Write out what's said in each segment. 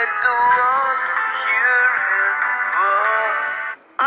let go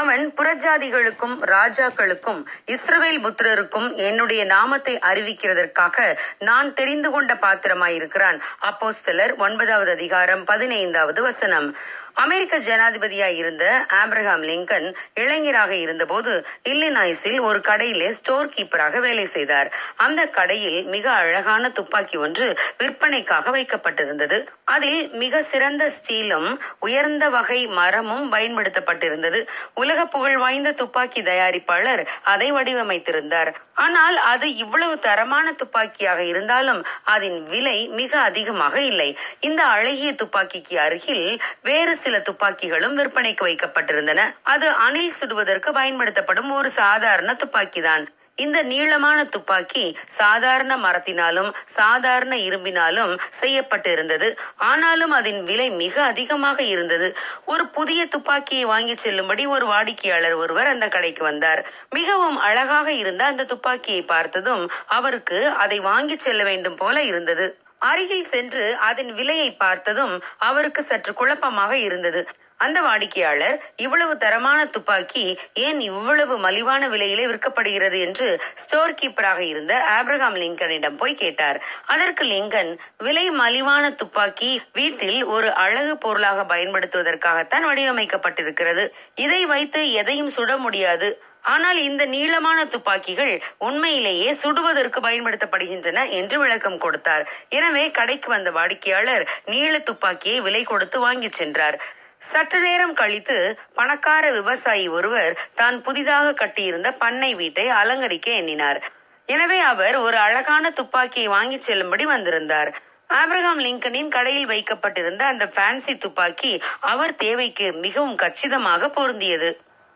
அவன் புறஜாதிகளுக்கும் ராஜாக்களுக்கும் இஸ்ரவேல் புத்திரருக்கும் என்னுடைய நாமத்தை அறிவிக்கிறதற்காக நான் தெரிந்து கொண்ட பாத்திரமாயிருக்கிறான். அப்போஸ்தலர் ஒன்பதாவது அதிகாரம் பதினைந்தாவது வசனம். அமெரிக்க ஜனாதிபதியாய் இருந்த ஆப்ரஹாம் லிங்கன் இளைஞராக இருந்தபோது இல்லினாய்ஸில் ஒரு கடையிலே ஸ்டோர் கீப்பராக வேலை செய்தார். அந்த கடையில் மிக அழகான துப்பாக்கி ஒன்று விற்பனைக்காக வைக்கப்பட்டிருந்தது. அதில் மிக சிறந்த ஸ்டீலும் உயர்ந்த வகை மரமும் பயன்படுத்தப்பட்டிருந்தது. உலக புகழ் வாய்ந்த துப்பாக்கி தயாரிப்பாளர் அதை வடிவமைத்திருந்தார். ஆனால் அது இவ்வளவு தரமான துப்பாக்கியாக இருந்தாலும் அதன் விலை மிக அதிகமாக இல்லை. இந்த அழகிய துப்பாக்கிக்கு அருகில் வேறு சில துப்பாக்கிகளும் விற்பனைக்கு வைக்கப்பட்டிருந்தன. அது அணில் சுடுவதற்கு பயன்படுத்தப்படும் ஒரு சாதாரண துப்பாக்கிதான். இந்த நீளமான துப்பாக்கி சாதாரண மரத்தினாலும் சாதாரண இரும்பினாலும் செய்யப்பட்டிருந்தது. ஆனாலும் அதன் விலை மிக அதிகமாக இருந்தது. ஒரு புதிய துப்பாக்கியை வாங்கி செல்லும்படி ஒரு வாடிக்கையாளர் ஒருவர் அந்த கடைக்கு வந்தார். மிகவும் அழகாக இருந்த அந்த துப்பாக்கியை பார்த்ததும் அவருக்கு அதை வாங்கி செல்ல வேண்டும் போல இருந்தது. அருகில் சென்று அதன் விலையை பார்த்ததும் அவருக்கு சற்று குழப்பமாக இருந்தது. அந்த வாடிக்கையாளர் இவ்வளவு தரமான துப்பாக்கி ஏன் இவ்வளவு மலிவான விலையிலே விற்கப்படுகிறது என்று ஸ்டோர் கீப்பராக இருந்த ஆப்ரஹாம் லிங்கனிடம் போய் கேட்டார். அதற்கு லிங்கன் விலை மலிவான துப்பாக்கி வீட்டில் ஒரு அழகு பொருளாக பயன்படுத்துவதற்காகத்தான் வடிவமைக்கப்பட்டிருக்கிறது. இதை வைத்து எதையும் சுட முடியாது. ஆனால் இந்த நீளமான துப்பாக்கிகள் உண்மையிலேயே சுடுவதற்கு பயன்படுத்தப்படுகின்றன என்று விளக்கம் கொடுத்தார். எனவே கடைக்கு வந்த வாடிக்கையாளர் நீள துப்பாக்கியை விலை கொடுத்து வாங்கி சென்றார். சற்று நேரம் கழித்து பணக்கார விவசாயி ஒருவர் தான் புதிதாக கட்டியிருந்த பண்ணை வீட்டை அலங்கரிக்க எண்ணினார். எனவே அவர் ஒரு அழகான துப்பாக்கியை வாங்கிச் செல்லும்படி வந்திருந்தார். ஆப்ரகாம் லிங்கனின் கடையில் வைக்கப்பட்டிருந்த அந்த ஃபேன்சி துப்பாக்கி அவர் தேவைக்கு மிகவும் கச்சிதமாக பொருந்தியது.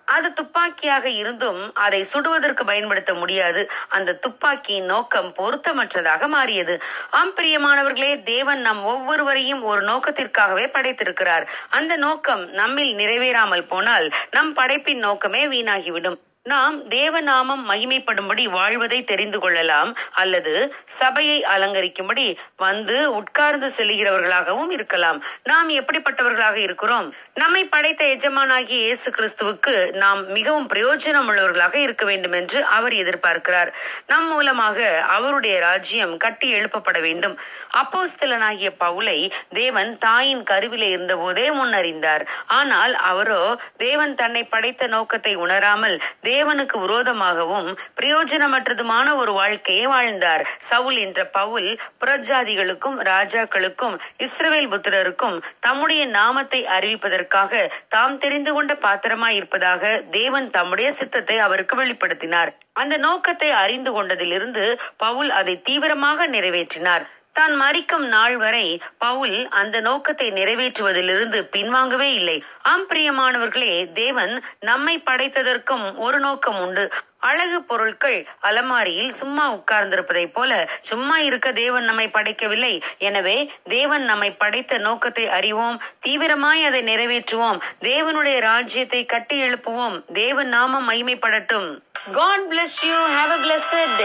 அது துப்பாக்கியாக இருந்தும் அதை சுடுவதற்கு பயன்படுத்த முடியாது. அந்த துப்பாக்கியின் நோக்கம் பொருத்தமற்றதாக மாறியது. ஆம் பிரியமானவர்களே தேவன் நம் ஒவ்வொருவரையும் ஒரு நோக்கத்திற்காகவே படைத்திருக்கிறார். அந்த நோக்கம் நம்மில் நிறைவேறாமல் போனால் நம் படைப்பின் நோக்கமே வீணாகிவிடும். நாம் தேவநாமம் மகிமைப்படும்படி வாழ்வதை தெரிந்து கொள்ளலாம் அல்லது சபையை அலங்கரிக்கும்படி வந்து உட்கார்ந்து செல்கிறவர்களாகவும் இருக்கலாம். நாம் எப்படிப்பட்டவர்களாக இருக்கிறோம்? நம்மை படைத்த எஜமானாகிய இயேசு கிறிஸ்துவுக்கு நாம் மிகவும் பிரயோஜனம் உள்ளவர்களாக இருக்க வேண்டும் என்று அவர் எதிர்பார்க்கிறார். நம் மூலமாக அவருடைய ராஜ்யம் கட்டி எழுப்பப்பட வேண்டும். அப்போஸ்தலனாகிய பவுலை தேவன் தாயின் கருவிலே இருந்தபோதே முன்னறிந்தார். ஆனால் அவரோ தேவன் தன்னை படைத்த நோக்கத்தை உணராமல் தேவ தேவனுக்கு விரோதமாகவும் பிரயோஜனமற்றதுமான ஒரு வாழ்க்கையை வாழ்ந்தார். சவுல் என்ற பவுல் புறஜாதிகளுக்கும் ராஜாக்களுக்கும் இஸ்ரவேல் புத்திரருக்கும் தம்முடைய நாமத்தை அறிவிப்பதற்காக தாம் தெரிந்து கொண்ட பாத்திரமாய் இருப்பதாக தேவன் தம்முடைய சித்தத்தை அவருக்கு வெளிப்படுத்தினார். அந்த நோக்கத்தை அறிந்து கொண்டதிலிருந்து பவுல் அதை தீவிரமாக நிறைவேற்றினார். தான் மறிக்கும் நாள் வரை பவுல் அந்த நோக்கத்தை நிறைவேற்றுவதிலிருந்து பின்வாங்கவே இல்லை. ஆம் பிரியமானவர்களே தேவன் நம்மை படைத்ததற்கும் ஒரு நோக்கம் உண்டு. அழகு பொருட்கள் அலமாரியில் சும்மா உட்கார்ந்திருப்பதைப் போல சும்மா இருக்க தேவன் நம்மை படைக்கவில்லை. எனவே தேவன் நம்மை படைத்த நோக்கத்தை அறிவோம் தீவிரமாய் அதை நிறைவேற்றுவோம். தேவனுடைய ராஜ்யத்தை கட்டி எழுப்புவோம். தேவன் நாமம் மகிமைப்படட்டும். God bless you have a blessed